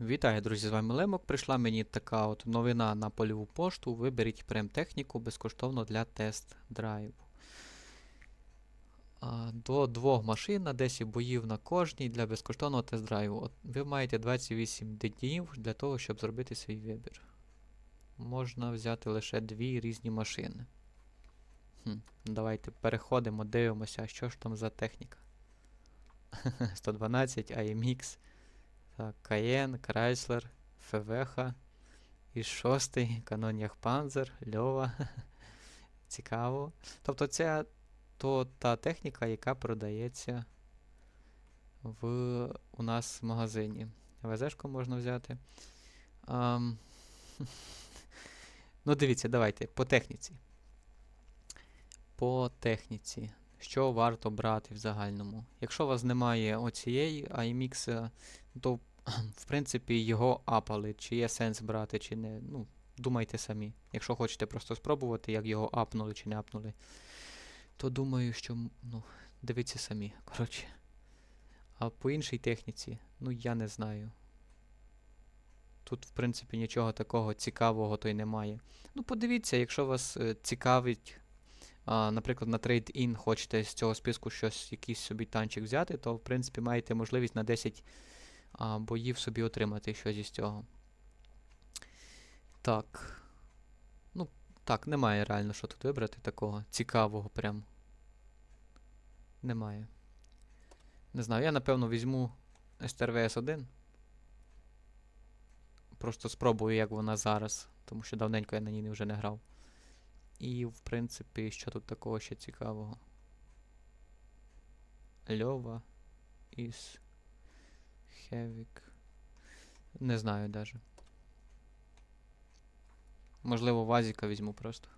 Вітаю, друзі, з вами Лемок. Прийшла мені така от новина на польову пошту. Виберіть прем-техніку безкоштовно для тест-драйву. До двох машин на 10 боїв на кожній для безкоштовного тест-драйву. Ви маєте 28 днів для того, щоб зробити свій вибір. Можна взяти лише дві різні машини. Хм, давайте переходимо, дивимося, що ж там за техніка. 112 AMX. Так, Каєн, Chrysler, ФВХ. І шостий Канонях Панзер, Льова. Цікаво. Тобто це то та техніка, яка продається в, у нас в магазині. ВЗшку можна взяти. Ам, ну, дивіться, давайте по техніці. По техніці. Що варто брати в загальному? Якщо у вас немає оцієї IMX, е, то в принципі його апали. Чи є сенс брати, чи не. Ну, думайте самі. Якщо хочете просто спробувати, як його апнули чи не апнули, то думаю, що ну, дивіться самі. Коротше. А по іншій техніці, ну я не знаю. Тут, в принципі, нічого такого цікавого то й немає. Ну, подивіться, якщо вас е, цікавить, а, наприклад, на трейд-ін хочете з цього списку щось, якийсь собі танчик взяти, то в принципі маєте можливість на 10 а, боїв собі отримати щось із цього. Так. Ну, так, немає реально, що тут вибрати такого цікавого прям. Немає. Не знаю, я напевно візьму STRVS 1. Просто спробую, як вона зараз, тому що давненько я на ній вже не грав. І, в принципі, що тут такого ще цікавого? Льова із Хевік. Не знаю даже. Можливо, Вазіка візьму просто.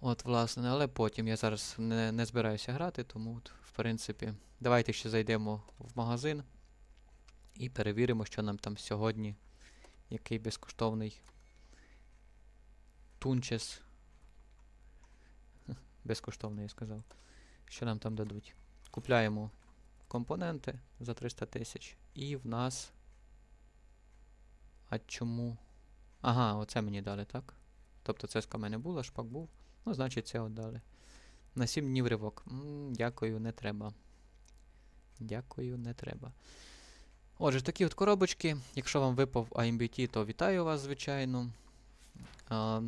От, власне, але потім я зараз не, не збираюся грати, тому, от, в принципі, давайте ще зайдемо в магазин і перевіримо, що нам там сьогодні. Який безкоштовний тунчес. Безкоштовний, я сказав. Що нам там дадуть? Купляємо компоненти за 300 тисяч. І в нас. А чому? Ага, оце мені дали, так? Тобто це з мене була, шпак був. Ну, значить, це от дали. На 7 днів ривок. М, дякую, не треба. Дякую, не треба. Отже, такі от коробочки. Якщо вам випав AMBT, то вітаю вас, звичайно. А,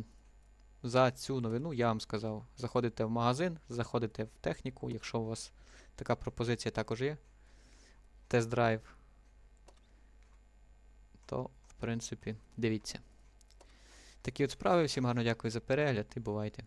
за цю новину я вам сказав: заходите в магазин, заходите в техніку, якщо у вас така пропозиція також є. Тест-драйв. То, в принципі, дивіться. Такі от справи. Всім гарно дякую за перегляд і бувайте.